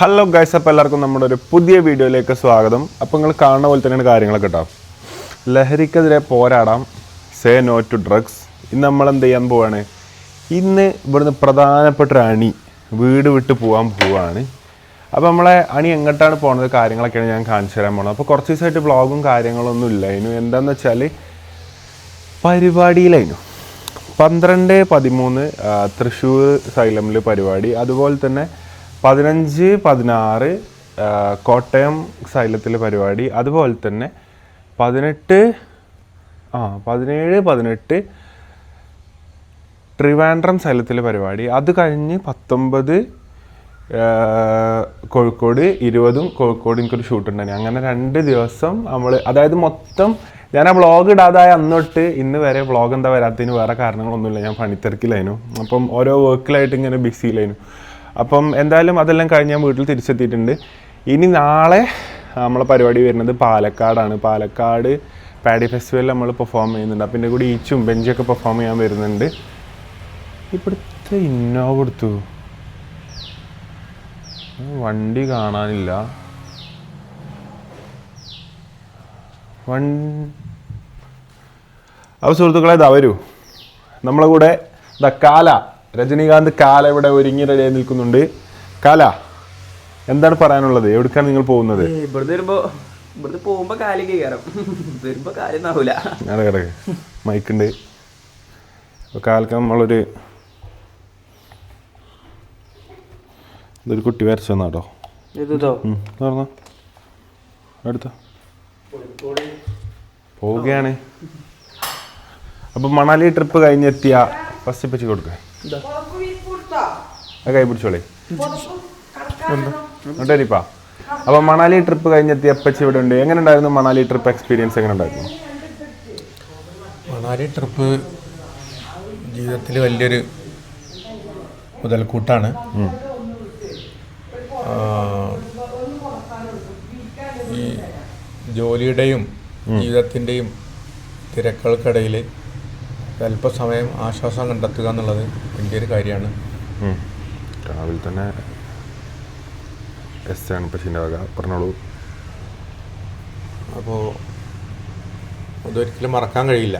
Hello guys അപ്പോൾ എല്ലാവർക്കും നമ്മുടെ ഒരു പുതിയ വീഡിയോയിലേക്ക് സ്വാഗതം. അപ്പോൾ നിങ്ങൾ കാണുന്ന പോലെ തന്നെയാണ് കാര്യങ്ങളൊക്കെ കേട്ടോ ലഹരിക്കെതിരെ പോരാടാം സേ നോ ടു ഡ്രഗ്സ് ഇന്ന് നമ്മൾ എന്ത് ചെയ്യാൻ പോവാണ്? ഇന്ന് ഇവിടുന്ന് പ്രധാനപ്പെട്ട ഒരു അണി വീട് വിട്ട് പോകാൻ പോവാണ്. അപ്പോൾ നമ്മളെ അണി എങ്ങോട്ടാണ് പോണത് കാര്യങ്ങളൊക്കെയാണ് ഞാൻ കാണിച്ചു തരാൻ പോണത്. അപ്പോൾ കുറച്ച് ദിവസമായിട്ട് വ്ളോഗും കാര്യങ്ങളൊന്നും ഇല്ല. അതിനു എന്താണെന്ന് വെച്ചാൽ പരിപാടിയിലായിരുന്നു. പന്ത്രണ്ട് പതിമൂന്ന് തൃശ്ശൂർ സൈലമിൽ പരിപാടി. അതുപോലെ തന്നെ പതിനഞ്ച് പതിനാറ് കോട്ടയം സൈലത്തിലെ പരിപാടി. അതുപോലെ തന്നെ പതിനെട്ട് ആ പതിനേഴ് പതിനെട്ട് ട്രിവാൻഡ്രം സൈലത്തിലെ പരിപാടി. അത് കഴിഞ്ഞ് പത്തൊമ്പത് കോഴിക്കോട് ഇരുപതും കോഴിക്കോട് എനിക്കൊരു ഷൂട്ട് ഉണ്ടായിരുന്നു. അങ്ങനെ രണ്ട് ദിവസം നമ്മൾ അതായത് മൊത്തം ഞാൻ ആ വ്ളോഗ് ഇടാതായ അന്ന് തൊട്ട് ഇന്ന് വരെ വ്ളോഗ് എന്താ വരാത്തതിന് വേറെ കാരണങ്ങളൊന്നുമില്ല. ഞാൻ പണിത്തിരക്കിലായിരുന്നു. അപ്പം ഓരോ വർക്കിലായിട്ട് ഇങ്ങനെ ബിസിയിലായിരുന്നു അപ്പം എന്തായാലും അതെല്ലാം കഴിഞ്ഞ് ഞാൻ വീട്ടിൽ തിരിച്ചെത്തിയിട്ടുണ്ട്. ഇനി നാളെ നമ്മളെ പരിപാടി വരുന്നത് പാലക്കാടാണ്. പാലക്കാട് പാഡി ഫെസ്റ്റിവലിൽ നമ്മൾ പെർഫോം ചെയ്യുന്നുണ്ട്. അപ്പം എന്റെ കൂടി ഈച്ചും ബെഞ്ചൊക്കെ പെർഫോം ചെയ്യാൻ വരുന്നുണ്ട്. ഇവിടുത്തെ ഇന്നോവ കൊടുത്തു. വണ്ടി കാണാനില്ല. വൺ അപ്പോൾ സുഹൃത്തുക്കളെ ഇതാ വരൂ. നമ്മളെ കൂടെ ദ കാല. രജനീകാന്ത് കാല ഇവിടെ ഒരുങ്ങി റെഡിയായി നിൽക്കുന്നുണ്ട്. കാല എന്താണ് പറയാനുള്ളത്? എവിടേക്കാണ് നിങ്ങൾ പോകുന്നത്? ഏയ് ഇവിടുന്ന് വരുമ്പോ ഇവിടുന്ന് പോകുമ്പോ കാൽ കയറും. വരുമ്പോ കാലൊന്നാവൂല. അവിടെ കിടക്ക് മൈക്കുണ്ട് കാലക്ക് നമ്മളൊരു ഇതൊരു കുട്ടി വരച്ചു തന്നാട്ടോ. അടുത്ത. പോവുകയാണ്. അപ്പൊ മണാലി ട്രിപ്പ് കഴിഞ്ഞെത്തിയ ഫസ്റ്റ് പച്ചി കൊടുക്ക. ആ കൈ പിടിച്ചോളേ. അപ്പൊ മണാലി ട്രിപ്പ് കഴിഞ്ഞെത്തി അപ്പച്ചി ഇവിടെ ഉണ്ട്. എങ്ങനെ ഉണ്ടായിരുന്നു മണാലി ട്രിപ്പ് എക്സ്പീരിയൻസ് എങ്ങനെ ഉണ്ടായിരുന്നു മണാലി ട്രിപ്പ് ജീവിതത്തിൽ വലിയൊരു മുതൽക്കൂട്ടാണ്. ഈ ജോലിയുടെയും ജീവിതത്തിന്റെയും തിരക്കുകൾക്കിടയിൽ അല്പസമയം ആശ്വാസം കണ്ടെത്തുക എന്നുള്ളത് വലിയൊരു കാര്യമാണ്. രാവിലെ തന്നെ എസ് ആണ് പശുവിന്റെ വക പറഞ്ഞോളൂ. അപ്പോൾ അതൊരിക്കലും മറക്കാൻ കഴിയില്ല.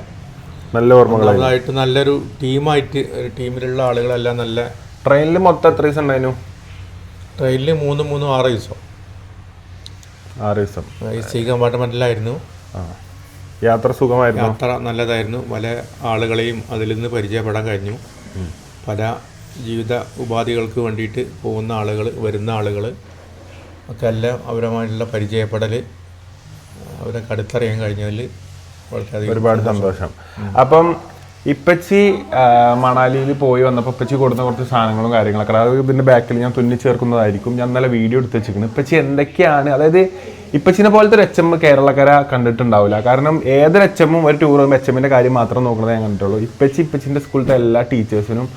നല്ല ഓർമ്മകളായിട്ട് നല്ലൊരു ടീമായിട്ട് ഒരു ടീമിലുള്ള ആളുകളെല്ലാം നല്ല ട്രെയിനിൽ മൊത്തം എത്ര ദിവസം ഉണ്ടായിരുന്നു? ട്രെയിനിൽ മൂന്ന് മൂന്നും ആറ് ദിവസം. ആറ് ദിവസം. സി കമ്പാർട്ട്മെന്റിലായിരുന്നു ആ. യാത്ര സുഖമായിരുന്നു? യാത്ര നല്ലതായിരുന്നു. പല ആളുകളെയും അതിൽ നിന്ന് പരിചയപ്പെടാൻ കഴിഞ്ഞു. പല ജീവിത ഉപാധികൾക്ക് വേണ്ടിയിട്ട് പോകുന്ന ആളുകൾ വരുന്ന ആളുകൾ ഒക്കെ എല്ലാം അവരുമായിട്ടുള്ള പരിചയപ്പെടൽ അവരെ കടുത്തറിയാൻ കഴിഞ്ഞതിൽ വളരെയധികം ഒരുപാട് സന്തോഷം. അപ്പം ഇപ്പച്ചി മണാലിയിൽ പോയി വന്നപ്പോൾ ഇപ്പച്ചി കൊടുത്ത കുറച്ച് സാധനങ്ങളും കാര്യങ്ങളൊക്കെ അതായത് ഇതിന്റെ ബാക്കിൽ ഞാൻ തുന്നി ചേർക്കുന്നതായിരിക്കും ഞാൻ നല്ല വീഡിയോ എടുത്ത് വെച്ചിരിക്കുന്നത് ഇപ്പച്ചി എന്തൊക്കെയാണ്? അതായത് ഇപ്പച്ചിനെ പോലത്തെ ഒരു എച്ച് എം കേരളക്കര കണ്ടിട്ടുണ്ടാവില്ല. കാരണം ഏതൊരു എച്ച് എമ്മും ഒരു ടൂർ എച്ച് കാര്യം മാത്രം നോക്കുന്നത് ഞാൻ കണ്ടിട്ടുള്ളൂ. ഇപ്പച്ചി ഇപ്പച്ചിന്റെ സ്കൂളിലത്തെ എല്ലാ ടീച്ചേഴ്സിനും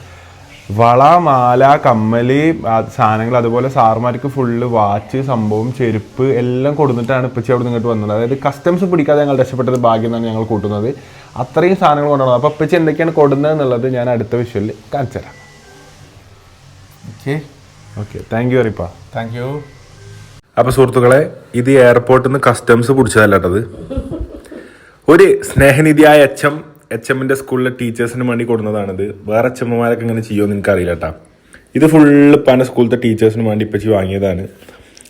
വള മാല കമ്മൽ സാധനങ്ങൾ അതുപോലെ സാർമാർക്ക് ഫുള്ള് വാച്ച് സംഭവം ചെരുപ്പ് എല്ലാം കൊടുത്തിട്ടാണ് ഇപ്പച്ചി അവിടെ ഇങ്ങോട്ട് വന്നത്. അതായത് കസ്റ്റംസ് പിടിക്കാതെ ഞങ്ങൾ രക്ഷപ്പെട്ടത് ഭാഗ്യം എന്നാണ് ഞങ്ങൾ കൂട്ടുന്നത്. അത്രയും സാധനങ്ങൾ കൊണ്ടുവന്നത്. അപ്പോൾ ഇപ്പച്ചി എന്തൊക്കെയാണ് കൊടുക്കുന്നത് എന്നുള്ളത് ഞാൻ അടുത്ത വിഷ്വലിൽ കാണിച്ചു തരാം ഓക്കെ. ഓക്കെ. താങ്ക് യു അറിപ്പാ താങ്ക് യു അപ്പോൾ സുഹൃത്തുക്കളെ ഇത് എയർപോർട്ടിൽ നിന്ന് കസ്റ്റംസ് പിടിച്ചതല്ലാട്ടത്. ഒരു സ്നേഹനിധിയായ എച്ച് എം എച്ച് എമ്മിന്റെ സ്കൂളിലെ ടീച്ചേഴ്സിന് വേണ്ടി കൊടുക്കുന്നതാണിത് വേറെ എച്ച് എമ്മമാരൊക്കെ ഇങ്ങനെ ചെയ്യുമെന്ന് എനിക്ക് അറിയില്ല കേട്ടാ ഇത് ഫുള്ള് പല സ്കൂളത്തെ ടീച്ചേഴ്സിന് വേണ്ടി ഇപ്പച്ചി വാങ്ങിയതാണ്.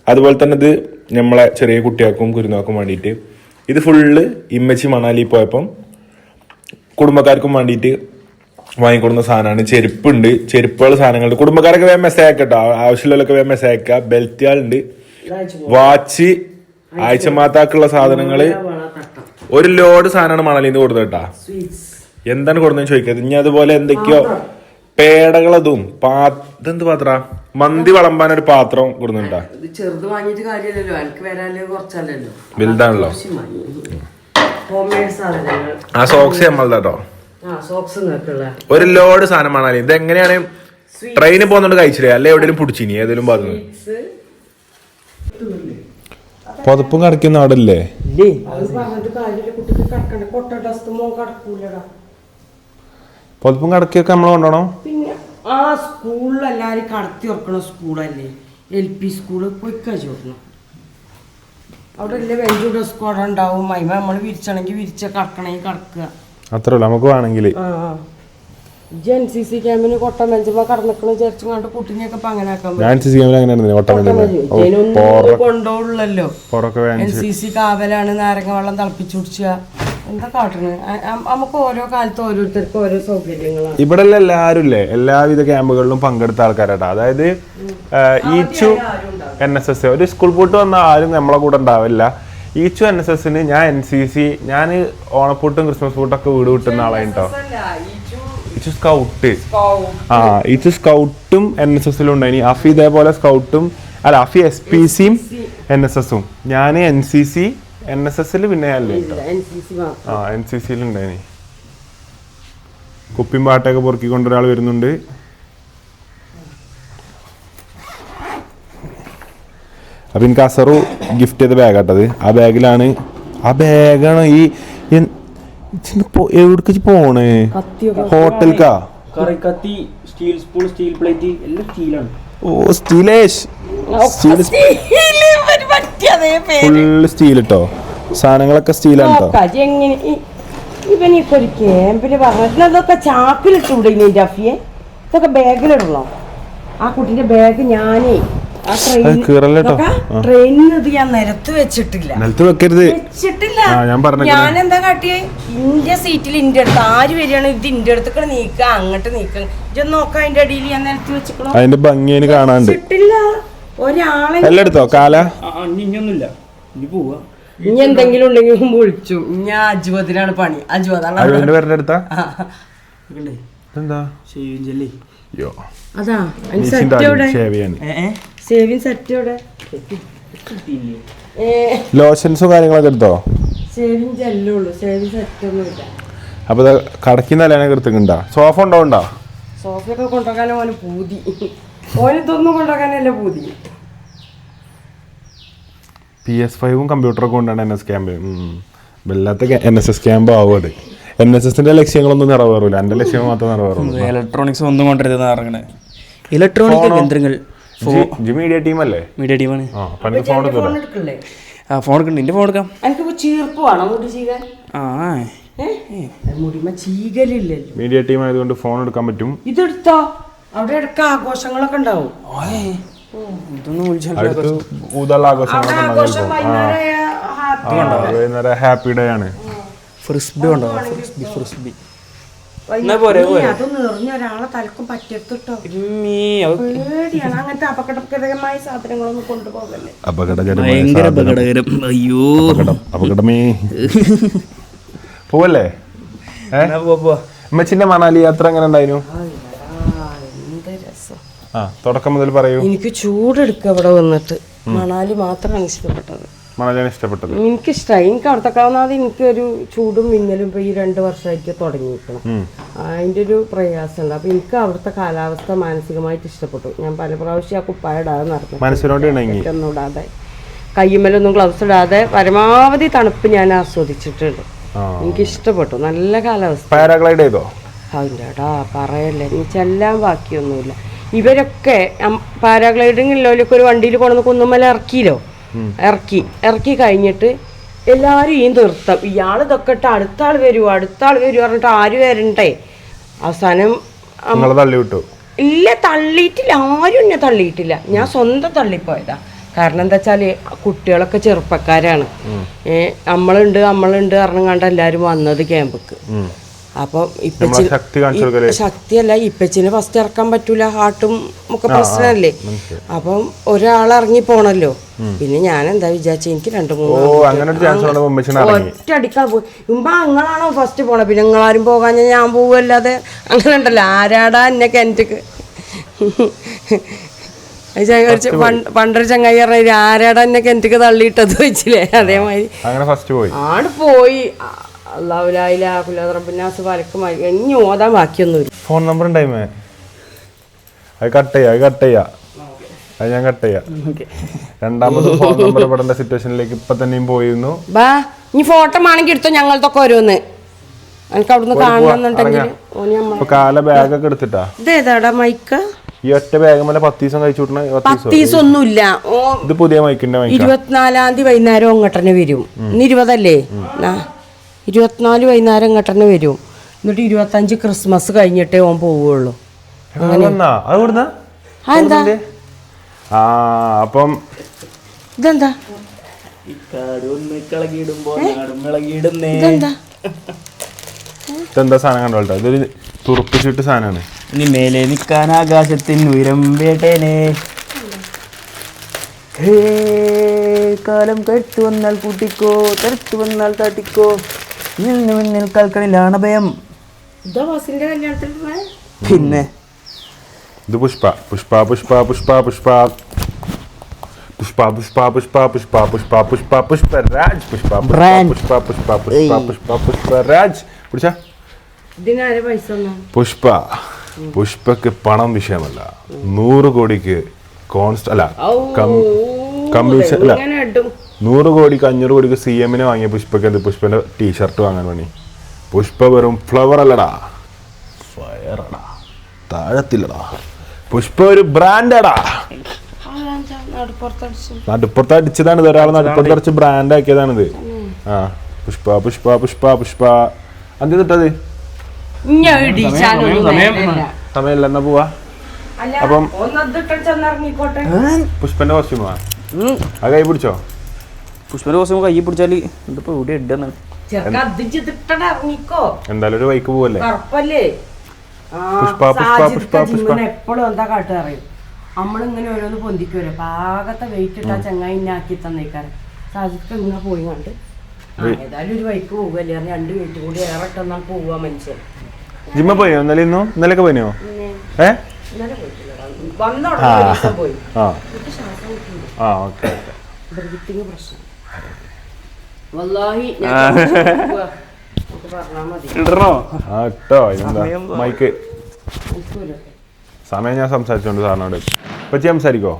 അതുപോലെ തന്നെ ഇത് നമ്മളെ ചെറിയ കുട്ടികൾക്കും കുരുന്നാക്കും വേണ്ടിയിട്ട് ഇത് ഫുള്ള് ഇമ്മച്ചി മണാലി പോയപ്പം കുടുംബക്കാർക്കും വേണ്ടിയിട്ട് വാങ്ങിക്കൊടുന്ന സാധനമാണ്. ചെരുപ്പുണ്ട്. ചെരുപ്പുകൾ സാധനങ്ങളുണ്ട്. കുടുംബക്കാരൊക്കെ വേഗം മെസ്സേജ് ആക്കട്ടോ ആവശ്യമുള്ളവരൊക്കെ വേഗം മെസ്സേജ് ആക്കുക ബെൽറ്റുകളുണ്ട് വാച്ച് ആഴ്ച മാതാക്കുള്ള സാധനങ്ങൾ ഒരു ലോഡ് സാധനമാണ് മണലിന്ന് കൊടുത്തത് കേട്ടാ. എന്താണ് കൊടുത്തതെന്ന് ചോദിക്കരുത്. ഇനി അതുപോലെ എന്തൊക്കെയോ പേടകളതും പാ ഇതെന്ത് പാത്ര? മന്തി വിളമ്പാൻ ഒരു പാത്രം കൊടുക്കുന്നുണ്ടാ? ചെറുത് വാങ്ങിയിട്ട് കാര്യമില്ലല്ലോ. എനിക്ക് കുറച്ചല്ലല്ലോ. വലുതാണല്ലോ. ആ സോക്സ് നമ്മളതാട്ടോ ഒരു ലോഡ് സാധനമാണ് ഇതെങ്ങനെയാണ്? ഇത് എങ്ങനെയാണ് ട്രെയിനിൽ പോകുന്നോണ്ട് കഴിച്ചില്ലേ? അല്ലെ എവിടെയും പിടിച്ചിനി? ഏതെങ്കിലും ഭാഗത്ത് പുതപ്പും കടക്കുന്ന കിടക്കൂലടാ. പുതപ്പും കടക്കിയൊക്കെ നമ്മൾ കൊണ്ടുപോകണം പിന്നെ ആ സ്കൂളിൽ കടത്തി ഉറക്കണ സ്കൂളല്ലേ? എൽ പി സ്കൂൾ പോയി ചോദിക്കണം അവിടെ വലിയ ബെഞ്ചും ഡെസ്ക് അവിടെ ഉണ്ടാവും. അതിമ നമ്മൾ വിരിച്ചാണെങ്കിൽ വിരിച്ച കടക്കണമെങ്കിൽ കടക്കുക. അത്രേ ഉള്ളൂ. നമുക്ക് വേണമെങ്കിൽ ആ. എൻ സി സി ക്യാമ്പിന് കൊട്ട ബെഞ്ചുമ്പോ കടന്നിക്കണ വിചാരിച്ചും കണ്ട് കുട്ടീനെയൊക്കെ ഇപ്പൊ അങ്ങനെ ആക്കാൻ ഞാൻ സി സി ക്യാമിൽ അങ്ങനെ ഇതിനൊന്നും കൊണ്ടുപോകുള്ളല്ലോ എൻ സി സി കാവലാണ് നാരങ്ങ വെള്ളം തിളപ്പിച്ചു കുടിച്ചുക എന്താ അ- നമുക്ക് ഓരോ കാലത്ത് ഓരോരുത്തർക്കും ഓരോ സൗകര്യങ്ങളാണ്. ഇവിടെ എല്ലാവരും ഇല്ലേ എല്ലാവിധ ക്യാമ്പുകളിലും പങ്കെടുത്ത ആൾക്കാരാട്ടോ. അതായത് ഈച്ചു എൻ എസ് എസ്. ഒരു സ്കൂൾ പൂട്ട് വന്ന ആരും നമ്മളെ കൂടെ ഉണ്ടാവില്ല. ഈച്ചു എൻ എസ് എസിന് ഞാൻ എൻ സി സി ഞാൻ ഓണപ്പൂട്ടും ക്രിസ്മസ് പൂട്ടൊക്കെ വീട് വിട്ടുന്ന ആളായിട്ടോ. ഈച്ചു സ്കൗട്ട് ആ ഇറ്റ്സ് സ്കൗട്ടും എൻ എസ് എസിലും ഉണ്ടായിനി. അഫി ഇതേപോലെ സ്കൗട്ടും അല്ല അഫി എസ് പി സിയും എൻ എസ് എസും ഞാൻ N C C N S എസിൽ പിന്നെ അല്ലേ ആ എൻ സി സിയിൽ ഉണ്ടായിനി. കുപ്പിയും പാട്ടൊക്കെ പൊറുക്കിക്കൊണ്ട് ഒരാൾ വരുന്നുണ്ട്. അപ്പൊ എനിക്ക് അസറു ഗിഫ്റ്റ് ചെയ്ത ബാഗാട്ടത് ആ ബാഗിലാണ് ആ ബാഗാണ് ഈ എവിടേക്ക് പോണേ? കത്തിയൊക്കെ ഹോട്ടൽക്കാ? കറിക്കത്തി സ്റ്റീൽ സ്പൂൺ സ്റ്റീൽ പ്ലേറ്റ് എല്ലാം സ്റ്റീലാണ്. ഓ സ്റ്റീലേഷ്. ഫുള്ള് സ്റ്റീൽ ഇട്ടോ സാധനങ്ങളൊക്കെ സ്റ്റീലാണ് കേട്ടോ ഇപ്പൊ ഒരു ക്യാമ്പിൽ പറഞ്ഞിട്ട് അതൊക്കെ ചാക്കിലിട്ടൂടെ ഇനി അഫിയെ ഇതൊക്കെ ബാഗിലിടണോ? ആ കുട്ടിന്റെ ബാഗ് ഞാനേ ട്രെയിനിൽ ഇത് ഞാൻ നിരത്ത് വെച്ചിട്ടില്ല. നിലത്ത് വെക്കരുത്. വെച്ചിട്ടില്ല. ഞാൻ പറഞ്ഞു ഞാൻ എന്താ കാട്ടിയേ? ഇന്റെ സീറ്റിൽ ഇന്റെ അടുത്ത് ആര് വരികയാണ്? ഇത് ഇന്റെ അടുത്തേക്ക് നീക്ക അങ്ങോട്ട് നീക്ക. ഇതൊന്ന് നോക്കാം അതിന്റെ അടിയിൽ ഞാൻ നിലത്ത് വെച്ചിക്കണോ. അതിന്റെ ഭംഗി അതിന് കാണാണ്ട്. വെച്ചിട്ടില്ല. ഒരാളെ എല്ലാം എടുത്തോ? കാല? ഇനിയൊന്നുമില്ല. ഇനി പോവാ. ഇനി എന്തെങ്കിലും ഉണ്ടെങ്കിൽ വിളിച്ചു. ഞാൻ അജുവതിനാണ് പണി. അജുവതാണ് അടുത്താ? എന്താ? ഷേവിങ് ജെല്ലി യോ അതാ സേവിങ് സെറ്റ് എവിടെ? ലോഷൻസും കാര്യങ്ങളൊക്കെ എടുത്തോ? സേവിങ് ജെല്ലേ ഉള്ളൂ. സേവിങ് സെറ്റ് ഒന്നുമില്ല അപ്പൊ ഇത് കടക്കി നിലയാനൊക്കെ എടുത്തിട്ടുണ്ടാ? സോഫ ഉണ്ടോ സോഫയൊക്കെ കൊണ്ടുപോകാൻ ഓന് പൂതി. ഓന് ഇതൊന്നും കൊണ്ടുപോകാനല്ല പൂതി. പി എസ് ഫൈവും കമ്പ്യൂട്ടറൊക്കെ കൊണ്ടാണ് എൻ എസ് ക്യാമ്പ് വല്ലാത്ത എൻ എസ് എസ് ക്യാമ്പ് ആവും അത്. എൻ എസ് എസിന്റെ ലക്ഷ്യങ്ങളൊന്നും നിറവേറില്ല എന്റെ ലക്ഷ്യങ്ങൾ മാത്രം നിറവേറുള്ളൂ. ഇലക്ട്രോണിക്സ് ഒന്നും കൊണ്ടുവരുന്ന ഇറങ്ങണേ ഇലക്ട്രോണിക് യന്ത്രങ്ങൾ. മീഡിയ ടീം അല്ലേ? മീഡിയ ടീമാണ് ആ ഫോൺ എടുക്കണ്ട? എന്റെ ഫോൺ എടുക്കാം. ആ മീഡിയ ടീം ആയതുകൊണ്ട് ഫോൺ എടുക്കാൻ പറ്റും. ഇതെടുത്തോ. അവിടെ ഇടയ്ക്ക് ആഘോഷങ്ങളൊക്കെ ഉണ്ടാവും. അടുത്ത് ഊതുള്ള ആഘോഷങ്ങളൊക്കെ. വൈകുന്നേരം വൈകുന്നേരം ഹാപ്പി ഡേ ആണ്. ഫ്രിസ്ബി ഉണ്ടോ? ഫ്രിസ്ബി ഫ്രിസ്ബി അമ്മച്ചിന്റെ പോരെ, നീ പോരെ. അതൊന്ന് എറിഞ്ഞ ഒരാളെ തലക്കും പറ്റത്തിട്ടോ ഇമ്മീ, അത് പേടിയാണ്. അങ്ങനത്തെ അപകടകരമായ സാധനങ്ങളൊന്നും കൊണ്ടുപോകല്ലേ? അപകടകരമായ ഭയങ്കര അപകടകരം. അയ്യോ. അപകടമേ. പോവല്ലേ? ഏ? എന്നാ പോവാ, പോവാ. മണാലി യാത്ര എങ്ങനെ ഉണ്ടായിരുന്നു? എന്ത് രസം. ആ തുടക്കം മുതൽ പറയൂ. എനിക്ക് ചൂടെടുക്ക ഇവിടെ വന്നിട്ട്. മണാലി മാത്രമാണ് ഇഷ്ടപ്പെട്ടത്. മണാലിയാണ് ഇഷ്ടപ്പെട്ടത്? എനിക്കിഷ്ടമായി എനിക്ക് അവിടുത്തെ ഒന്നാമത് എനിക്കൊരു ചൂടും മിന്നലും ഇപ്പൊ ഈ രണ്ട് വർഷമായിട്ട് തുടങ്ങിയിരിക്കണം. അതിന്റെ ഒരു പ്രയാസമുണ്ട്. അപ്പൊ എനിക്ക് അവിടുത്തെ കാലാവസ്ഥ മാനസികമായിട്ട് ഇഷ്ടപ്പെട്ടു. ഞാൻ പല പ്രാവശ്യം ആ കുപ്പായ ഇടാതെ നടന്നു. മനസ്സിനോട് ഇടാതെ. ഗ്ലൗസ് ഇടാതെ പരമാവധി തണുപ്പ് ഞാൻ ആസ്വദിച്ചിട്ടുണ്ട്. എനിക്ക് ഇഷ്ടപ്പെട്ടു നല്ല കാലാവസ്ഥ. പാരാഗ്ലൈഡ് ചെയ്തോ? അതിന്റെടാ പറയല്ലേ. ചെല്ലാൻ ബാക്കിയൊന്നുമില്ല. ഇവരൊക്കെ പാരാഗ്ലൈഡിങ് ഉള്ളവരൊക്കെ ഒരു വണ്ടിയിൽ കൊണ്ടുവന്ന് കുന്നുമ്മല ഇറക്കിയില്ലോ? ഇറക്കി ഇറക്കി കഴിഞ്ഞിട്ട് എല്ലാവരും ഈ നിർത്തം ഇയാൾ ഇതൊക്കെ ഇട്ട് അടുത്ത ആൾ വരുമോ അടുത്ത ആൾ വരുമോ പറഞ്ഞിട്ട് ആര് വരണ്ടേ? അവസാനം തള്ളിവിട്ടു തള്ളി വിട്ടു. ഇല്ല തള്ളിയിട്ടില്ല ആരും എന്നെ തള്ളിയിട്ടില്ല. ഞാൻ സ്വന്തം തള്ളിപ്പോയതാ. കാരണം എന്താ വെച്ചാൽ കുട്ടികളൊക്കെ ചെറുപ്പക്കാരാണ്. ഏഹ് നമ്മളുണ്ട് നമ്മളുണ്ട് കാരണം കണ്ട എല്ലാരും വന്നത് ക്യാമ്പക്ക്. അപ്പം ഇപ്പച്ചി ശക്തിയല്ല ഇപ്പച്ചിന് ഫസ്റ്റ് ഇറക്കാൻ പറ്റൂല. ഹാർട്ടും ഒക്കെ പ്രശ്നമല്ലേ അപ്പം ഒരാൾ ഇറങ്ങി പോണല്ലോ പിന്നെ ഞാൻ എന്താ വിചാരിച്ചു? എനിക്ക് രണ്ടു മൂന്ന് ഒറ്റ അടിക്കാൻ പോയി. ഉമ്പ നിങ്ങളാണോ ഫസ്റ്റ് പോണത് പിന്നെ നിങ്ങളാരും പോകാൻ ഞാൻ പോവല്ലാതെ അങ്ങനെ ഉണ്ടല്ലോ. ആരാടാ എന്നെ കിണറ്റിക്ക് ചങ്ങ- പണ്ടൊരു ചങ്ങായി പറഞ്ഞ ആരാടാ എന്നെ കിണറ്റിക്ക് തള്ളിയിട്ടത് വെച്ചില്ലേ അതേമാതിരി. ആട് പോയി. ഓതാൻ ബാക്കിയൊന്നുമില്ല. Phone number ഉണ്ടായിമേ? അത് കട്ട് ചെയ്യാം അത് കട്ട് ചെയ്യാം. അത് ഞാൻ കട്ട് ചെയ്യാം. രണ്ടാമത് ഫോൺ നമ്പർ പെടേണ്ട സിറ്റുവേഷനിലേക്ക് ഇപ്പൊ തന്നെയും പോയിരുന്നു. ബാ ഇനി ഫോട്ടോ ആണെങ്കിൽ എടുത്തോ? ഞങ്ങളതൊക്കെ ഓരോന്ന്. എനിക്ക് അവിടുന്ന് കാണണമെന്നുണ്ടെങ്കിൽ കാല ബാഗൊക്കെ എടുത്തിട്ടാ? ഇതേതാടാ മൈക്ക ഈ ഒറ്റ ബാഗ് മേലെ പത്ത് ദിവസം കഴിച്ചു വിട്ടണ പത്ത് ദിവസം ഒന്നുമില്ല ഇത് പുതിയ മൈക്കിന്റെ മൈക്കാ ഇരുപത്തിനാലാം തീയതി വൈകുന്നേരം അങ്ങോട്ടന്നെ വരും. ഇന്ന് ഇരുപതല്ലേ? ഇരുപത്തിനാല് വൈകുന്നേരം ഇങ്ങോട്ടന്നെ വരും. എന്നിട്ട് ഇരുപത്തഞ്ച് ക്രിസ്മസ് കഴിഞ്ഞിട്ടേ ഓൻ പോവുള്ളൂ. വന്നാ അത് കൊടുന്ന ആ അപ്പം ഇതെന്താ? ഇതെന്താ? സാധനം കണ്ടോട്ടോ ഇതൊരു തുറപ്പിച്ചിട്ട് സാധനമാണ് ഇനി മേലെ നിൽക്കാൻ ആകാശത്തിൻ കാലം കരുത്തു വന്നാൽ കൂട്ടിക്കോ തരത്തു വന്നാൽ കാട്ടിക്കോ നിന്ന് മുന്നിൽ ഭയം പിന്നെ ഇത് പുഷ്പ പുഷ്പ പുഷ്പ പുഷ്പ പുഷ്പ പുഷ്പ പുഷ്പ പുഷ്പ പുഷ്പ പുഷ്പ പുഷ്പ പുഷ്പരാജ് പുഷ്പ പുഷ്പ Brand. പുഷ്പ പുഷ്പ പുഷ്പ പുഷ്പ പുഷ്പരാജ് പിടിച്ച പൈസ ഒന്നും പുഷ്പ പുഷ്പക്ക് പണം വിഷയമല്ല നൂറ് കോടിക്ക് കോൺസ്റ്റ് അല്ല കം- കമ്മീഷൻ അല്ല നൂറ് കോടിക്ക് അഞ്ഞൂറ് കോടിക്ക് സി എമ്മിന് വാങ്ങിയ പുഷ്പക്ക് എന്ത്? പുഷ്പന്റെ ടീഷർട്ട് വാങ്ങാൻ വേണ്ടി. പുഷ്പ വെറും ഫ്ലവർ അല്ലടാ. ഫയറടാ താഴത്തില്ലടാ. പുഷ്പ ഒരു ബ്രാൻഡടാ നടുപ്പുറത്ത് അടിച്ചതാണ് ഇത്. ഒരാൾ നടുപ്പുറത്ത് അടിച്ച് ബ്രാൻഡ് ആക്കിയതാണിത്. ആ പുഷ്പ പുഷ്പ പുഷ്പ പുഷ്പ. അന്ത്യ തൊട്ടത്. സമയമില്ല എന്നാ പോവാ. അപ്പം- പുഷ്പന്റെ കോസ്റ്റ്യൂമാ അത് കൈ പിടിച്ചോ? പുഷ്പന്റെ കോസ്റ്റ്യൂം കൈ പിടിച്ചാൽ ഇതിപ്പോ ഇവിടെ ഇടുന്ന എന്തായാലും ഒരു ബൈക്ക് പോവല്ലേ? പുഷ്പ പുഷ്പ പുഷ്പ പുഷ്പ. എപ്പോഴും എന്താ കാട്ടുകറിയും നമ്മളിങ്ങനെ ഓരോന്ന് പൊന്തിക്കുമല്ലോ പാകത്തെ വെയിറ്റ് ഇട്ടാ ചങ്ങായി ഇന്നെ ആക്കി തന്നേക്കാറ് സാജിക്ക് ഇങ്ങനെ പോയി കണ്ട്. ഏതായാലും ഒരു ബൈക്ക് പോകുമല്ലേ രണ്ട് വെയിറ്റ് കൂടി ഏറെ ഇട്ടെന്നാൽ പോവാ മനുഷ്യൻ. ജിമ്മ പോയോ ഇന്നലെ ഇന്നോ? ഇന്നലെയൊക്കെ പോയോ ഏ? ആ ഓക്കെ പ്രശ്നം. ഇടണോ? ആ ഇട്ടോ ഇതെന്താ? മൈക്ക്. സമയം ഞാൻ സംസാരിച്ചോണ്ട് സാറിനോട്. പച്ചി സംസാരിക്കോ?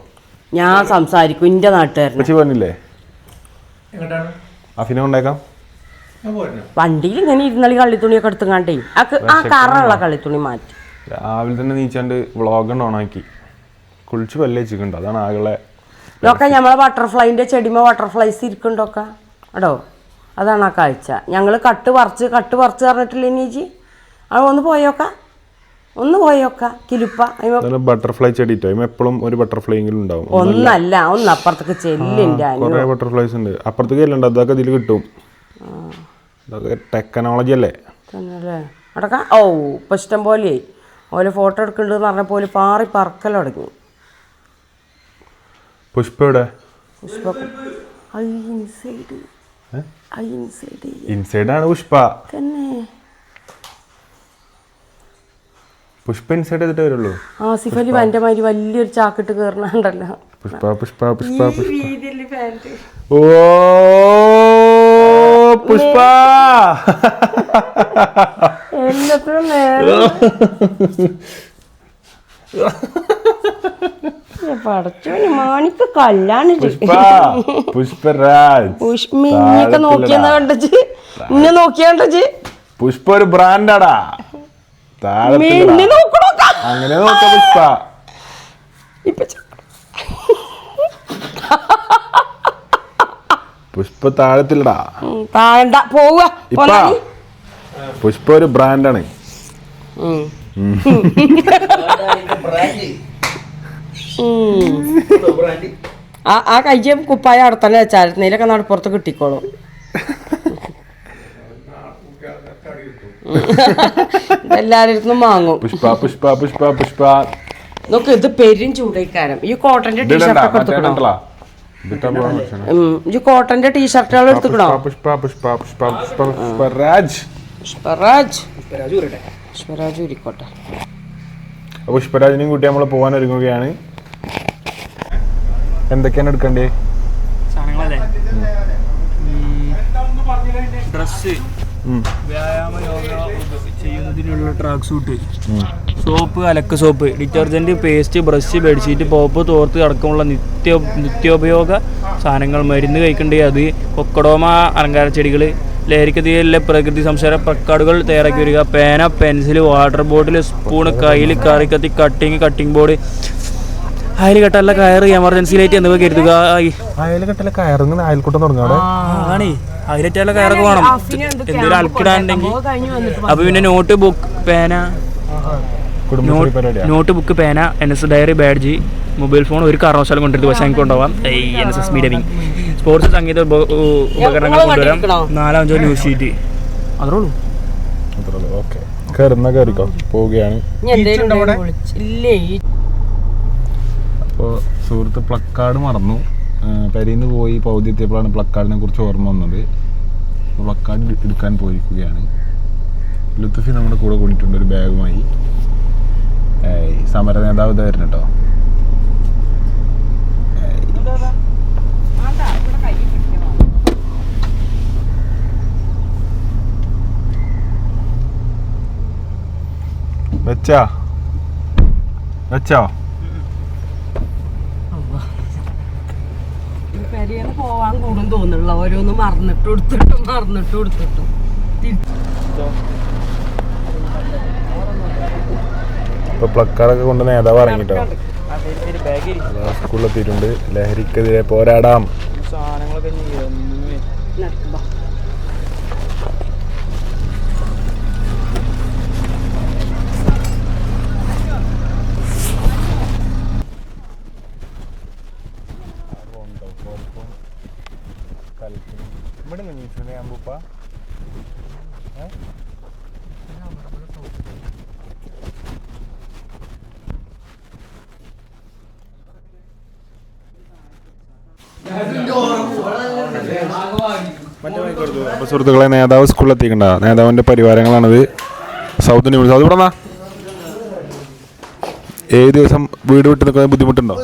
ഞാൻ സംസാരിക്കും എന്റെ നാട്ടുകാരൻ പച്ചി പറഞ്ഞില്ലേ എങ്ങോട്ടാണ്? അഫിനെ കൊണ്ടേക്കാം. വണ്ടിയിൽ ഇങ്ങനെ ഇരുന്നാളി കള്ളിത്തുണിയൊക്കെ എടുത്തുങ്ങാണ്ടേ. ആ കറുള്ള കള്ളിത്തുണി മാറ്റി. രാവിലെ തന്നെ നീച്ചാണ്ട് വ്ളോഗ് ഓണാക്കി. കുളിച്ച് പല്ല് വെച്ചിട്ടുണ്ട്. അതാണ് ആകളെ ഇതൊക്കെ നമ്മളെ ബട്ടർഫ്ലൈന്റെ ചെടിമ ബട്ടർഫ്ലൈസ് ഇരിക്കുന്നുണ്ടൊക്കെ. അടോ അതാണ് ആ കാഴ്ച. ഞങ്ങൾ കട്ട് പറിച്ച് കട്ട് പറിച്ച് പറഞ്ഞിട്ടില്ലേ നീജി? അത് ഒന്ന് പോയോക്ക. ഒന്ന് പോയോക്ക. കിലുപ്പ. ബട്ടർഫ്ലൈ ചെടി എപ്പോഴും ഒരു ബട്ടർഫ്ലൈ എങ്കിലും ഉണ്ടാവും. ഒന്നല്ല ഒന്ന് അപ്പുറത്തേക്ക് ചെല്ലിന്റെ ബട്ടർഫ്ലൈസ് ഉണ്ട്. അപ്പുറത്തേക്ക് ചെല്ലുണ്ട് അതൊക്കെ ഇതിൽ കിട്ടും. ടെക്നോളജി അല്ലേ? തന്നെയല്ലേ? അടക്ക ഓ ഇപ്പം ഇഷ്ടം പോലെ ഓലെ ഫോട്ടോ എടുക്കുന്നുണ്ടെന്ന് പറഞ്ഞപ്പോൾ പാറി പറക്കൽ തുടങ്ങി. പുഷ്പ. എവിടെ Pushpa I inside I inside inside ആണ് പുഷ്പ. തന്നെ. പുഷ്പ ഇൻസൈഡ് ചെയ്തിട്ട് വരുള്ളൂ. ആസിഫ് അലി എന്റെ മാതിരി വലിയൊരു ചാക്കിട്ട് കയറണുണ്ടല്ലോ പുഷ്പ പുഷ്പ പുഷ്പ പുഷ്പ. ഓ പുഷ്പ. എല്ലാത്തിനും നേരെ. പടച്ചോന് മാണിക്ക് കല്ലാണ് പുഷ്പരാജ് പുഷ്മിന്നൊക്കെ നോക്കിയെന്നാ കണ്ടച്ച് ഇന്നെ നോക്കിയാണ്ടച്ച് പുഷ്പ ഒരു ബ്രാൻഡാടാ. അങ്ങനെ നോക്ക പുഷ്പ. പുഷ്പ താഴത്തില്ലടാ താഴണ്ട പോവുക പുഷ്പ ഒരു ബ്രാൻഡാണ്. ആ ആ കഴിച്ച കുപ്പായ അവിടെ തന്നെ വെച്ചാൽ നെയിലൊക്കെ നടുപ്പുറത്ത് കിട്ടിക്കോളും. എല്ലാരും വാങ്ങും. പുഷ്പ പുഷ്പ പുഷ്പ പുഷ്പ. നോക്ക് ഇത് പെരും ചൂടേക്കാരം ഈ കോട്ടന്റെ ടീഷർട്ടൊക്കെ എടുത്തുക്കണോ ഈ കോട്ടന്റെ ടീഷർട്ടുകൾ എടുത്തുക്കണോ? പുഷ്പ പുഷ്പ പുഷ്പ പുഷ്പ പുഷ്പരാജ്. പുഷ്പരാജ്. പുഷ്പരാജ് ഉരിക്കോട്ടെ പുഷ്പരാജിനെയും കൂട്ടി നമ്മൾ പോകാൻ ഒരുങ്ങുകയാണ് എന്തൊക്കെയാണ് എടുക്കണ്ടേ? സാധനങ്ങളല്ലേ? ഡ്രസ് വ്യായാമ യോഗ ചെയ്യുന്നതിനുള്ള ട്രാക്ക് സൂട്ട് സോപ്പ് അലക്ക് soap detergent paste brush bedsheet pop തോർത്ത് അടക്കമുള്ള നിത്യ നിത്യോപയോഗ സാധനങ്ങൾ മരുന്ന് കഴിക്കണ്ടേ? അത് കൊക്കടോമ അലങ്കാര ചെടികൾ ലഹരിക്കതിയിലെ പ്രകൃതി സംസാര പ്രക്കാടുകൾ തയ്യാറാക്കി വരിക. പേന പെൻസിൽ വാട്ടർ ബോട്ടിൽ സ്പൂൺ കയ്യിൽ കറിക്കത്തി കട്ടിങ് കട്ടിംഗ് ബോർഡ് അതിൽ കെട്ടല്ല കയറ് എമർജൻസി ലൈറ്റ് എന്നിവ കരുതുക? അയൽക്കെട്ടിലെ കയറുന്ന അയൽക്കൂട്ടം തുടങ്ങാം അവിടെ. ആണേ. അതിലേറ്റുള്ള കയറൊക്കെ വേണം. എന്തെങ്കിലും അൽക്കിടാണ്ടെങ്കിൽ അപ്പൊ പിന്നെ നോട്ട് ബുക്ക് പേന. നോട്ട് ബുക്ക് പേന എൻ എസ് ഡയറി ബാഡ്ജി മൊബൈൽ ഫോൺ ഒരു കാരണവശാലും കൊണ്ടുവരുത് പക്ഷേ എനിക്ക് കൊണ്ടുപോകാം. N S S media sports സംഗീത ഉപകരണങ്ങൾ കൊണ്ടുവരാം. നാലഞ്ചോ ന്യൂസ് ഷീറ്റ് അത്രേ ഉള്ളൂ. ഓക്കെ. കയറുന്ന കയറിക്കോ. പോവുകയാണ്. ഇല്ലേ അപ്പോൾ സുഹൃത്ത് പ്ലക്കാർഡ് മറന്നു. പെരീന്ന് പോയി പൗതി എത്തിയപ്പോഴാണ് പ്ലക്കാർഡിനെ കുറിച്ച് ഓർമ്മ വന്നത്. പ്ലക്കാർഡ് എടുക്കാൻ പോയിരിക്കുകയാണ്. ലുത്തുഫി നമ്മുടെ കൂടെ കൂടിയിട്ടുണ്ട് ഒരു ബാഗുമായി. സമര നേതാവ് ഇതാ വരുന്നു കേട്ടോ വെച്ചാ? വെച്ചോ? പെരേന്ന് പോവാൻ കൂടും തോന്നുള്ള ഓരോന്ന് മറന്നിട്ട് കൊടുത്തിട്ടും മറന്നിട്ട് കൊടുത്തിട്ടും. ഇപ്പൊ പ്ലക്കാർഡൊക്കെ കൊണ്ട് നേതാവ് ഇറങ്ങിട്ടോ? സ്കൂളിലെത്തിയിട്ടുണ്ട് ലഹരിക്കെതിരെ പോരാടാം. സാധനങ്ങളൊക്കെ സുഹൃത്തുക്കളെ നേതാവ് സ്കൂളിൽ എത്തിക്കണ്ട. നേതാവിന്റെ പരിവാരങ്ങളാണിത്. സൗത്ത് ന്യൂസ് സൗത്ത് ഇവിടെ ഏത് ദിവസം വീട് വിട്ട് നിൽക്കുന്ന ബുദ്ധിമുട്ടുണ്ടോ?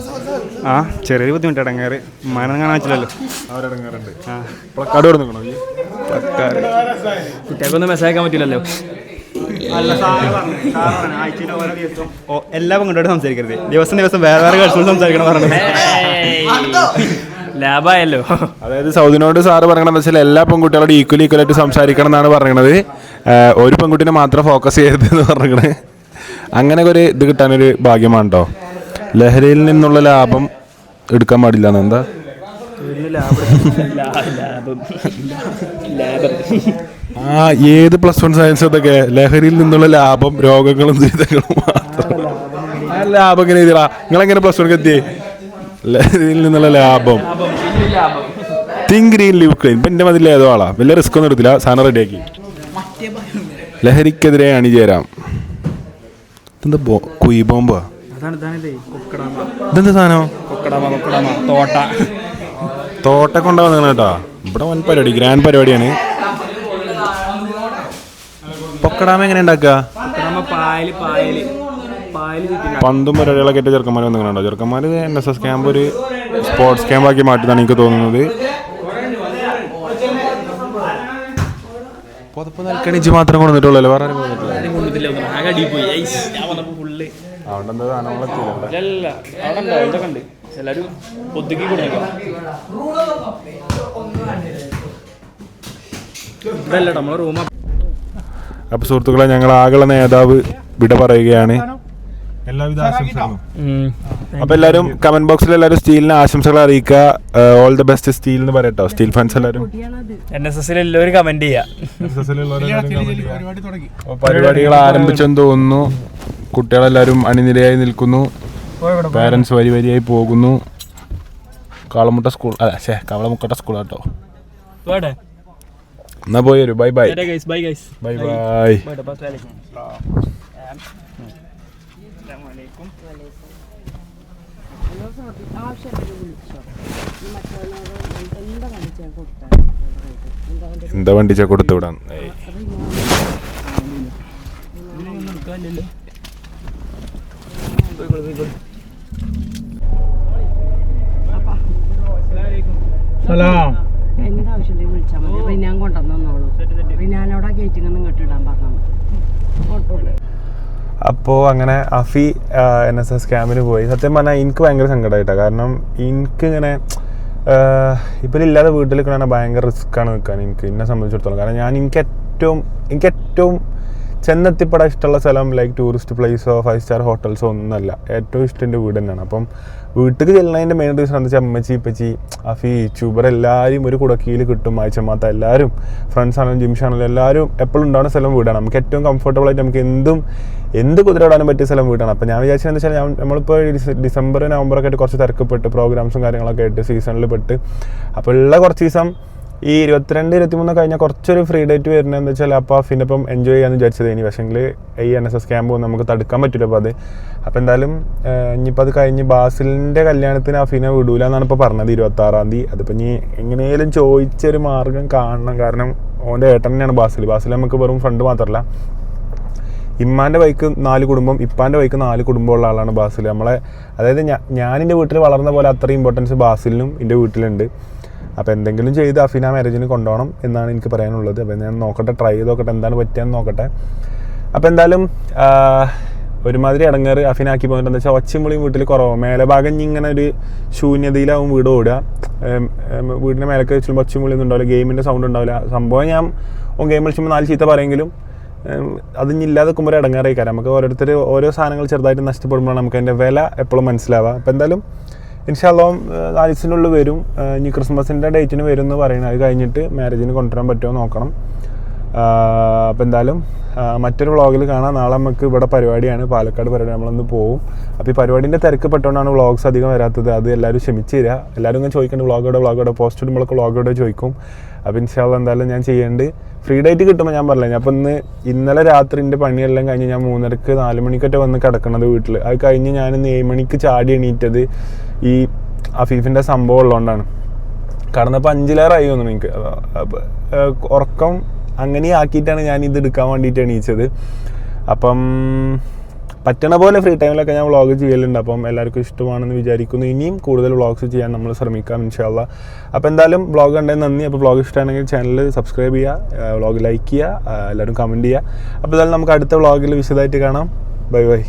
ആ ചെറിയൊരു ബുദ്ധിമുട്ട് ഇടങ്ങേറ്. ഉമ്മാനെ കാണാൻ പറ്റില്ലല്ലോ. അവരടങ്ങാറുണ്ട്. പ്ലക്കാർഡ് ഇവിടെ നിൽക്കണോ? ഈ കുട്ടികൾക്കൊന്നും മെസ്സേജ് അയക്കാൻ പറ്റില്ലല്ലോ. എല്ലാ പെൺകുട്ടിയോടും സംസാരിക്കരുത്. ദിവസം ദിവസം വേറെ വേറെ ഗൾഫിൽ സംസാരിക്കണം പറഞ്ഞത് ലാഭായല്ലോ. അതായത് സൗദിനോട് സാറ് പറയണത് വെച്ചാൽ എല്ലാ പെൺകുട്ടികളോടും ഈക്വലി ഈക്വൽ ആയിട്ട് സംസാരിക്കണം എന്നാണ് പറയണത്. ഒരു പെൺകുട്ടിനെ മാത്രം ഫോക്കസ് ചെയ്യരുത് എന്ന് പറഞ്ഞത് അങ്ങനെ ഒരു ഇത് കിട്ടാനൊരു ഭാഗ്യമാണ് കേട്ടോ ലഹരിയിൽ നിന്നുള്ള ലാഭം എടുക്കാൻ പാടില്ല എന്ന് എന്താ ആ ഏത് പ്ലസ് വൺ സയൻസ് അതൊക്കെ ലഹരിയിൽ നിന്നുള്ള ലാഭം രോഗങ്ങളും ദുരിതങ്ങളും മാത്രം. ലാഭം എങ്ങനെ എഴുതിടാ നിങ്ങളെങ്ങനെ പ്ലസ് വൺ എത്തിയേ? ലഹരിയിൽ നിന്നുള്ള ലാഭം. തിങ്ക് ഗ്രീൻ ലിവ് ക്ലീൻ ഇപ്പം എന്റെ മതിൽ ഏതോ ആളാ. വലിയ റിസ്ക് ഒന്നും എടുത്തില്ല. സാധനം റെഡിയാക്കി ലഹരിക്കെതിരെ അണിചേരാം. ഇതെന്താ ബോ കുയി ബോംബാ? ഇതെന്താ സാധനം? തോട്ട. തോട്ട കൊണ്ടുവന്നു കേട്ടോ. ഇവിടെ വൻ പരിപാടി ഗ്രാൻഡ് പരിപാടിയാണ്. പൊക്കടാമ എങ്ങനെ ഉണ്ടാക്കുക പന്തും പരിപാടികളൊക്കെ ആയിട്ട് ചെറുക്കന്മാർ വന്നിട്ടുണ്ടോ ചെറുക്കന്മാർ എൻ എസ് എസ് ക്യാമ്പ് ഒരു സ്പോർട്സ് ക്യാമ്പ് ആക്കി മാറ്റിയതാണ് എനിക്ക് തോന്നുന്നത്. പുതപ്പ് മാത്രം കൊണ്ടുവന്നിട്ടുള്ളൂ വേറെ ആരും അവിടെ? എന്താ ഒതുക്കി കൊടുക്കാം ഇതല്ല നമ്മളെ റൂമ അപ്പൊ സുഹൃത്തുക്കളെ ഞങ്ങൾ ആകെയുള്ള നേതാവ് വിട പറയുകയാണ്. എല്ലാവിധ ആശംസകളും. അപ്പൊ എല്ലാരും കമന്റ് ബോക്സിൽ എല്ലാരും സ്റ്റീലിന് ആശംസകൾ അറിയിക്കുക. ഓൾ ദ ബെസ്റ്റ് സ്റ്റീൽ എന്ന് പറയട്ടോ. സ്റ്റീൽ ഫാൻസ് എല്ലാവരും എൻ എസ് എസിൽ എല്ലാവരും കമന്റ് ചെയ്യാം. അപ്പൊ പരിപാടികൾ ആരംഭിച്ചെന്ന് തോന്നുന്നു. കുട്ടികളെല്ലാരും അണിനിരയായി നിൽക്കുന്നു. പാരന്റ്സ് വരി വരിയായി പോകുന്നു. കാളമുട്ട സ്കൂൾ അല്ല ശേ കവളമുക്കട്ട സ്കൂൾ കേട്ടോ എന്നാ പോയി വരൂ. Bye bye bye bye bye bye എന്താ വണ്ടിച്ച കൊടുത്തു വിടാൻ ഏയ്. എന്താവശ്യമുണ്ടെങ്കിൽ വിളിച്ചാൽ മതി. റിനാൻ കൊണ്ടുവന്നോളൂ. റിനാനോടെ ഗേറ്റിൽ നിന്ന് ഇങ്ങോട്ട് ഇടാൻ പറഞ്ഞാൽ മതി അപ്പോൾ അങ്ങനെ അഫി എൻ എസ് എസ് ക്യാമ്പിന് പോയി. സത്യം പറഞ്ഞാൽ എനിക്ക് ഭയങ്കര സങ്കടമായിട്ടാണ് കാരണം എനിക്ക് ഇങ്ങനെ ഇപ്പോൾ ഇല്ലാതെ വീട്ടിൽ നിൽക്കണ ഭയങ്കര റിസ്ക്കാണ് നിൽക്കാൻ എനിക്ക്. എന്നെ സംബന്ധിച്ചിടത്തോളം. കാരണം ഞാൻ എനിക്ക് ഏറ്റവും എനിക്ക് ഏറ്റവും ചെന്നെത്തിപ്പെടാൻ ഇഷ്ടമുള്ള സ്ഥലം ലൈക്ക് ടൂറിസ്റ്റ് പ്ലേസോ ഫൈവ് സ്റ്റാർ ഹോട്ടൽസോ ഒന്നുമല്ല. ഏറ്റവും ഇഷ്ടം എന്റെ വീട് തന്നെയാണ്. അപ്പം വീട്ടിലേക്ക് ചെല്ലുന്നതിന്റെ മെയിൻ റീസൺ എന്താ വെച്ചാൽ അമ്മച്ചി ഇപ്പച്ചി അഫി ചൂബർ എല്ലാവരും ഒരു കുടക്കിയിൽ കിട്ടും. ആഴ്ചമാത്ത എല്ലാവരും ഫ്രണ്ട്സ് ആണെങ്കിലും ജിംഷ് ആണെങ്കിലും എല്ലാവരും എപ്പോഴും ഉണ്ടാവുന്ന സ്ഥലം വീടാണ്. നമുക്ക് ഏറ്റവും കംഫർട്ടബിൾ ആയിട്ട് നമുക്ക് എന്തും എന്ത് കുതിര ഇടാനും പറ്റിയ സ്ഥലം വീടാണ്. അപ്പോൾ ഞാൻ വിചാരിച്ചത് എന്താ വെച്ചാൽ ഞാൻ നമ്മളിപ്പോൾ ഡിസ- ഡിസംബർ നവംബറൊക്കെ ആയിട്ട് കുറച്ച് തിരക്കപ്പെട്ട് പ്രോഗ്രാംസും കാര്യങ്ങളൊക്കെ ആയിട്ട് സീസണിൽ പെട്ട്. അപ്പോൾ ഉള്ള കുറച്ച് ദിവസം ഈ ഇരുപത്തിരണ്ട് ഇരുപത്തിമൂന്ന് കഴിഞ്ഞ കുറച്ചൊരു ഫ്രീ ഡേറ്റ് വരുന്നത് എന്ന് വെച്ചാൽ അപ്പോൾ പിന്നെ ഒപ്പം എൻജോയ് ചെയ്യാന്ന് വിചാരിച്ചത് ഇനി പക്ഷേങ്കിൽ ഈ എൻ എസ് എസ് ക്യാമ്പ് നമുക്ക് തടുക്കാൻ പറ്റില്ല അപ്പോൾ അത്. അപ്പോൾ എന്തായാലും ഇനിയിപ്പോൾ അത് കഴിഞ്ഞ് ബാസിലിന്റെ കല്യാണത്തിന് അഫീനെ വിടൂല എന്നാണ് ഇപ്പോൾ പറഞ്ഞത് ഇരുപത്താറാം തീയതി. അതിപ്പോൾ ഇനി എങ്ങനെയും ചോദിച്ചൊരു മാർഗം കാണണം. കാരണം ഓന്റെ ഏട്ടൻ തന്നെയാണ് ബാസിൽ. ബാസിൽ നമുക്ക് വെറും ഫ്രണ്ട് മാത്രമല്ല ഇമ്മാന്റെ ബൈക്ക് നാല് കുടുംബം ഇപ്പാന്റെ ബൈക്ക് നാല് കുടുംബമുള്ള ആളാണ് ബാസിൽ. നമ്മളെ അതായത് ഞാൻ വീട്ടിൽ വളർന്ന പോലെ അത്രയും ഇമ്പോർട്ടൻസ് ബാസിലിനും എന്റെ വീട്ടിലുണ്ട്. അപ്പോൾ എന്തെങ്കിലും ചെയ്ത് അഫീന മാരേജിന് കൊണ്ടുപോകണം എന്നാണ് എനിക്ക് പറയാനുള്ളത്. അപ്പോൾ ഞാൻ നോക്കട്ടെ ട്രൈ ചെയ്ത് നോക്കട്ടെ എന്താണ് പറ്റിയെന്ന് നോക്കട്ടെ. അപ്പോൾ എന്തായാലും ഒരുമാതിരി ഇടങ്ങേറ് അഫിനാക്കി പോകുന്നുണ്ട് എന്താ വെച്ചാൽ ഒച്ചമ്പളിയും വീട്ടിൽ കുറവ്. മേലെ ഭാഗം ഇങ്ങനെ ഒരു ശൂന്യതയിലാവും വീട് ഓടുക. വീടിന്റെ മേലൊക്കെ വെച്ചുമ്പോൾ ഒച്ചമ്പളിയൊന്നും ഉണ്ടാവില്ല ഗെയിമിന്റെ സൗണ്ട് ഉണ്ടാവില്ല. സംഭവം ഞാൻ ഓ ഗെയിം കളിച്ചുമ്പോൾ നാല് ചീത്ത പറയുമെങ്കിലും അതിഞ്ഞില്ലാതെ നിൽക്കുമ്പോൾ ഇടങ്ങാറായി കാര്യം. നമുക്ക് ഓരോരുത്തർ ഓരോ സാധനങ്ങൾ ചെറുതായിട്ട് നഷ്ടപ്പെടുമ്പോഴാണ് നമുക്ക് അതിന്റെ വില എപ്പോഴും മനസ്സിലാവുക. അപ്പോൾ എന്തായാലും ഇൻഷാല്ലാം നാലിസിനുള്ളിൽ വരും. ഇനി ക്രിസ്മസിന്റെ ഡേറ്റിന് വരും എന്ന് പറയുന്നത്. അത് കഴിഞ്ഞിട്ട് മാരേജിന് കൊണ്ടുവരാൻ പറ്റുമോ നോക്കണം. അപ്പോൾ എന്തായാലും മറ്റൊരു വ്ളോഗിൽ കാണാം. നാളെ നമുക്ക് ഇവിടെ പരിപാടിയാണ്. പാലക്കാട് പരിപാടി നമ്മളൊന്ന് പോവും. അപ്പോൾ ഈ പരിപാടിന്റെ തിരക്ക് പെട്ടുകൊണ്ടാണ് വ്ളോഗ്സ് അധികം വരാത്തത്. അത് എല്ലാവരും ക്ഷമിച്ച് തരിക എല്ലാവരും ഇങ്ങനെ ചോദിക്കേണ്ട വ്ളോഗോടെ വ്ളോഗോടെ പോസ്റ്റ് ഇടുമ്പോഴൊക്കെ വ്ളോഗോടെ ചോദിക്കും. അപ്പോൾ ഇൻഷാള്ള എന്തായാലും ഞാൻ ചെയ്യേണ്ടത് ഫ്രീ ഡേറ്റ് കിട്ടുമ്പോൾ ഞാൻ പറഞ്ഞില്ല അപ്പോൾ ഇന്ന് ഇന്നലെ രാത്രി എന്റെ പണിയെല്ലാം കഴിഞ്ഞ് ഞാൻ മൂന്നരക്ക് നാല് മണിക്കൊക്കെ വന്ന് കിടക്കണത് വീട്ടിൽ അത് കഴിഞ്ഞ് ഞാൻ ഇന്ന് ഏഴ് മണിക്ക് ചാടി എണീറ്റത് ഈ അഫീഫിന്റെ സംഭവം ഉള്ളതുകൊണ്ടാണ് കടന്നപ്പോൾ അഞ്ചിലേറായി തോന്നുന്നു എനിക്ക്. ഉറക്കം അങ്ങനെ ആക്കിയിട്ടാണ് ഞാൻ ഇത് എടുക്കാൻ വേണ്ടിയിട്ട് എണീച്ചത്. അപ്പം പറ്റണ പോലെ ഫ്രീ ടൈമിലൊക്കെ ഞാൻ വ്ളോഗ് ചെയ്യലുണ്ട്. അപ്പം എല്ലാവർക്കും ഇഷ്ടമാണെന്ന് വിചാരിക്കുന്നു. ഇനിയും കൂടുതൽ വ്ളോഗ്സ് ചെയ്യാൻ നമ്മൾ ശ്രമിക്കാം ഇൻഷാല്ല അപ്പോൾ എന്തായാലും വ്ളോഗ് കണ്ടേ നന്ദി. അപ്പോൾ വ്ളോഗ് ഇഷ്ടമാണെങ്കിൽ ചാനൽ സബ്സ്ക്രൈബ് ചെയ്യുക വ്ളോഗ് ലൈക്ക് ചെയ്യുക എല്ലാവരും കമന്റ് ചെയ്യുക. അപ്പോൾ എന്തായാലും നമുക്ക് അടുത്ത വ്ളോഗിൽ വിശദമായിട്ട് കാണാം. Bye bye